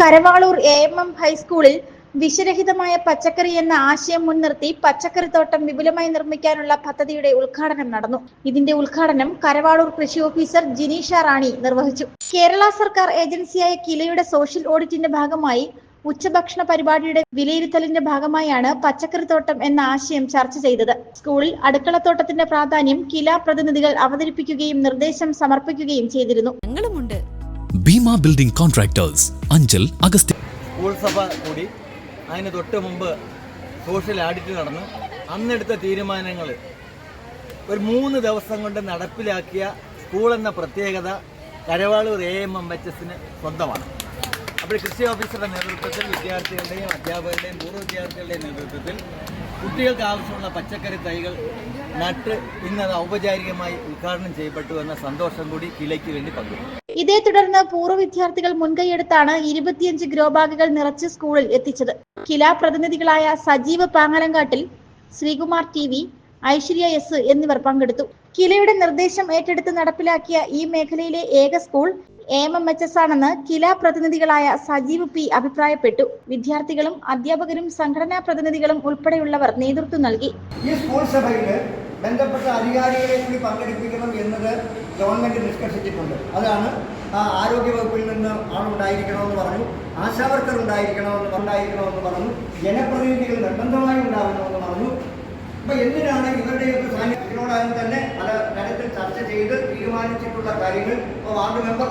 Karavaloor A M M ഹൈസ്കൂളിൽ വിഷരഹിതമായ പച്ചക്കറി എന്ന ആശയം മുൻനിർത്തി പച്ചക്കറിത്തോട്ടം വിപുലമായി നിർമ്മിക്കാനുള്ള പദ്ധതിയുടെ ഉദ്ഘാടനം നടന്നു. ഇതിന്റെ ഉദ്ഘാടനം കരവാളൂർ കൃഷി ഓഫീസർ ജിനീഷ റാണി നിർവഹിച്ചു. കേരള സർക്കാർ ഏജൻസിയായ കിലയുടെ സോഷ്യൽ ഓഡിറ്റിന്റെ ഭാഗമായി ഉച്ചഭക്ഷണ പരിപാടിയുടെ വിലയിരുത്തലിന്റെ ഭാഗമായാണ് പച്ചക്കറിത്തോട്ടം എന്ന ആശയം ചർച്ച ചെയ്തത്. സ്കൂളിൽ അടുക്കളത്തോട്ടത്തിന്റെ പ്രാധാന്യം കില പ്രതിനിധികൾ അവതരിപ്പിക്കുകയും നിർദ്ദേശം സമർപ്പിക്കുകയും ചെയ്തിരുന്നു. Bhima building contractors Anchal Agasthya school സഭ കൂടി അതിന് തൊട്ട് മുമ്പ് സോഷ്യൽ ആഡിറ്റ് നടന്നു. അന്നെടുത്ത തീരുമാനങ്ങൾ ഒരു മൂന്ന് ദിവസം കൊണ്ട് നടപ്പിലാക്കിയ സ്കൂൾ എന്ന പ്രത്യേകത Karavaloor A M M H എസിന് സ്വന്തമാണ്. അപ്പോൾ കൃഷി ഓഫീസറുടെ നേതൃത്വത്തിൽ വിദ്യാർത്ഥികളുടെയും അധ്യാപകരുടെയും പൂർവ വിദ്യാർത്ഥികളുടെയും നേതൃത്വത്തിൽ കുട്ടികൾക്ക് ആവശ്യമുള്ള പച്ചക്കറി തൈകൾ നട്ട് ഇന്നത് ഔപചാരികമായി ഉദ്ഘാടനം ചെയ്യപ്പെട്ടു എന്ന സന്തോഷം കൂടി കിലയ്ക്ക് വേണ്ടി പങ്കുവയ്ക്കും ഇതേ തുടർന്ന് പൂർവ വിദ്യാർത്ഥികൾ മുൻകൈയെടുത്താണ് ഇരുപത്തിയഞ്ച് ഗ്രോ ബാഗുകൾ നിറച്ച് സ്കൂളിൽ എത്തിച്ചത്. കിലാ പ്രതിനിധികളായ Sajeev Pangalankattil Sreekumar T V Aishwarya S എന്നിവർ പങ്കെടുത്തു. കിലയുടെ നിർദ്ദേശം ഏറ്റെടുത്ത് നടപ്പിലാക്കിയ ഈ മേഖലയിലെ ഏക school M M H S ആണെന്ന് കിലാ പ്രതിനിധികളായ സജീവ് പി അഭിപ്രായപ്പെട്ടു. വിദ്യാർത്ഥികളും അധ്യാപകരും സംഘടനാ പ്രതിനിധികളും ഉൾപ്പെടെയുള്ളവർ നേതൃത്വം നൽകി. ഈ സ്കൂൾ സഭയിൽ ബന്ധപ്പെട്ട അധികാരികളെ കൂടി പങ്കെടുപ്പിക്കണം എന്നത് ഗവൺമെന്റ് നിഷ്കർഷിച്ചിട്ടുണ്ട് അതാണ് ആരോഗ്യ വകുപ്പിൽ നിന്ന് ആളുണ്ടായിരിക്കണമെന്ന് പറഞ്ഞു ആശാവർക്കർ ഉണ്ടായിരിക്കണമെന്ന് ഉണ്ടായിരിക്കണമെന്ന് പറഞ്ഞു ജനപ്രതിനിധികൾ നിർബന്ധമായി ഉണ്ടാകണമെന്ന് പറഞ്ഞു. അപ്പൊ എന്തിനാണ് ഇവരുടെയൊക്കെ സാന്നിധ്യത്തിനോടകം തന്നെ പല തരത്തിൽ ചർച്ച ചെയ്ത് തീരുമാനിച്ചിട്ടുള്ള കാര്യങ്ങൾ? ഇപ്പോൾ വാർഡ് മെമ്പർ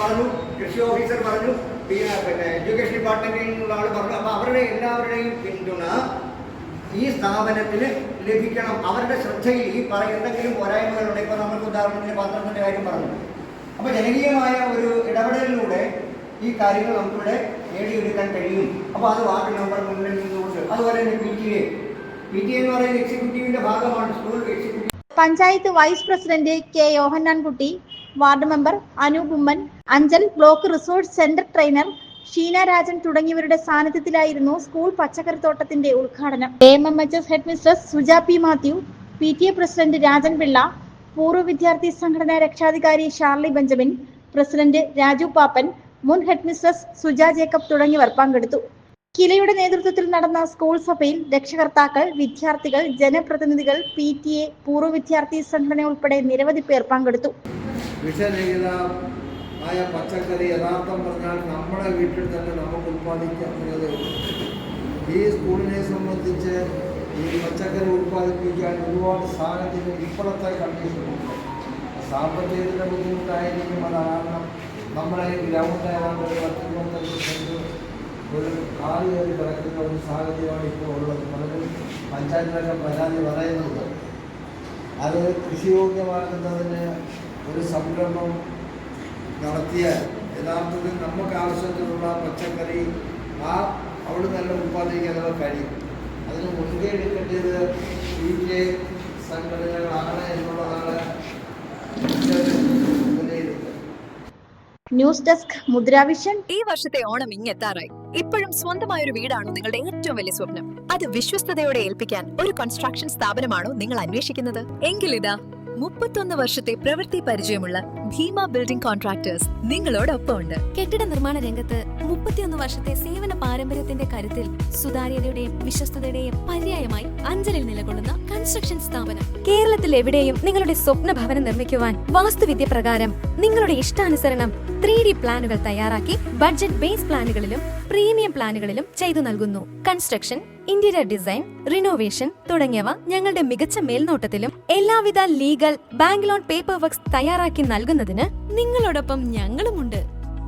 പറഞ്ഞു കൃഷി ഓഫീസർ പറഞ്ഞു പിന്നെ എഡ്യൂക്കേഷൻ ഡിപ്പാർട്ട്മെന്റിൽ നിന്നുള്ള ആൾ പറഞ്ഞു. അപ്പൊ അവരുടെ എല്ലാവരുടെയും പിന്തുണ ഈ സ്ഥാപനത്തിന് ലഭിക്കണം. അവരുടെ ശ്രദ്ധയിൽ ഈ പറയുന്നെങ്കിലും പോരായ്മകളുണ്ട്. ഇപ്പൊ നമുക്ക് ഉദാഹരണത്തിന് പന്ത്രണ്ടിന്റെ കാര്യം പറഞ്ഞു. അപ്പൊ ജനകീയമായ ഒരു ഇടപെടലിലൂടെ ഈ കാര്യങ്ങൾ നമുക്കിവിടെ നേടിയെടുക്കാൻ കഴിയും. അപ്പൊ അത് വാർഡ് നമ്പർ മുന്നിൽ നിന്നുകൊണ്ട് അതുപോലെ തന്നെ P T A. P T എന്ന് പറയുന്ന എക്സിക്യൂട്ടീവിന്റെ ഭാഗമാണ്. School executive panchayat vice president K Yohannankutty ward member Anoop Oommen Anchal block resource centre trainer Sheena Rajan തുടങ്ങിയവരുടെ സാന്നിധ്യത്തിലായിരുന്നു സ്കൂൾ പച്ചക്കറിത്തോട്ടത്തിന്റെ ഉദ്ഘാടനം. A M H S head Suja P Mathew P T A president Rajan Pillai പൂർവ വിദ്യാർത്ഥി സംഘടനാ രക്ഷാധികാരി Sharly Benjamin president Raju Pappan മുൻ head mistress Suja Jacob തുടങ്ങിയവർ പങ്കെടുത്തു. കിലയുടെ നേതൃത്വത്തിൽ നടന്ന സ്കൂൾ സഭയിൽ രക്ഷകർത്താക്കൾ വിദ്യാർത്ഥികൾ ജനപ്രതിനിധികൾ പി ടി എ പൂർവ വിദ്യാർത്ഥി സംഘടന ഉൾപ്പെടെ നിരവധി പേർ പങ്കെടുത്തു. ആയ പച്ചക്കറി യഥാർത്ഥം പറഞ്ഞാൽ നമ്മുടെ വീട്ടിൽ തന്നെ നമുക്ക് ഉൽപ്പാദിക്കാൻ ഈ സ്കൂളിനെ സംബന്ധിച്ച് ഈ പച്ചക്കറി ഉൽപ്പാദിപ്പിക്കാൻ ഒരുപാട് സാഹചര്യം ഇപ്പോഴത്തെ കണ്ടീഷനുണ്ട് സാമ്പത്തികത്തിന്റെ ബുദ്ധിമുട്ടായിരിക്കും അത് കാരണം നമ്മുടെ ഗ്രൗണ്ട് ഏതാണ്ട് ഒരു പത്തിരുപത്തഞ്ച് സെന്റ് ഒരു കാൽ കയറി കിടക്കുന്ന ഒരു സാഹചര്യമാണ് ഇപ്പോൾ ഉള്ളത്. പലരും പഞ്ചായത്തിലൊക്കെ പരാതി പറയുന്നുണ്ട്. അത് കൃഷിയോഗ്യമാക്കുന്നതിന് ഒരു സംരംഭം നടത്തിയാൽ യഥാർത്ഥത്തിൽ നമുക്ക് ആവശ്യത്തിനുള്ള പച്ചക്കറി ആ അവിടെ നല്ല ഉൽപ്പാദിപ്പിക്കാനുള്ള കഴിയും. അതിന് മുൻകൈ എടുക്കേണ്ടത് ടി സംഘടനകളാണ് എന്നുള്ളതാണ് ന്യൂസ് ഡെസ്ക് മുദ്രാവിഷൻ ഈ വർഷത്തെ ഓണം ഇങ്ങെത്താറായി. ഇപ്പോഴും സ്വന്തമായ ഒരു വീടാണോ നിങ്ങളുടെ ഏറ്റവും വലിയ സ്വപ്നം? അത് വിശ്വസ്തയോടെ ഏൽപ്പിക്കാൻ ഒരു കൺസ്ട്രക്ഷൻ സ്ഥാപനമാണോ നിങ്ങൾ അന്വേഷിക്കുന്നത്? എങ്കിൽ ഇതാ മുപ്പത്തൊന്ന് വർഷത്തെ പ്രവൃത്തി പരിചയമുള്ള ഭീമ ബിൽഡിംഗ് കോൺട്രാക്ടേഴ്സ് നിങ്ങളോടൊപ്പം ഉണ്ട് കെട്ടിട നിർമ്മാണ രംഗത്ത് മുപ്പത്തിയൊന്ന് വർഷത്തെ സേവന പാരമ്പര്യത്തിന്റെ കരുത്തിൽ സുതാര്യതയുടെയും വിശ്വസ്തതയുടെയും പര്യായമായി അഞ്ചലിൽ നിലകൊള്ളുന്ന കൺസ്ട്രക്ഷൻ സ്ഥാപനം. കേരളത്തിൽ എവിടെയും നിങ്ങളുടെ സ്വപ്ന ഭവനം നിർമ്മിക്കുവാൻ വാസ്തുവിദ്യ പ്രകാരം നിങ്ങളുടെ ഇഷ്ടാനുസരണം ത്രീ ഡി പ്ലാനുകൾ തയ്യാറാക്കി ബഡ്ജറ്റ് ബേസ് പ്ലാനുകളിലും പ്രീമിയം പ്ലാനുകളിലും ചെയ്തു നൽകുന്നു. കൺസ്ട്രക്ഷൻ ഇന്റീരിയർ ഡിസൈൻ റിനോവേഷൻ തുടങ്ങിയവ ഞങ്ങളുടെ മികച്ച മേൽനോട്ടത്തിലും എല്ലാവിധ legal bank loan paper works തയ്യാറാക്കി നൽകുന്നതിന് നിങ്ങളോടൊപ്പം ഞങ്ങളുമുണ്ട്.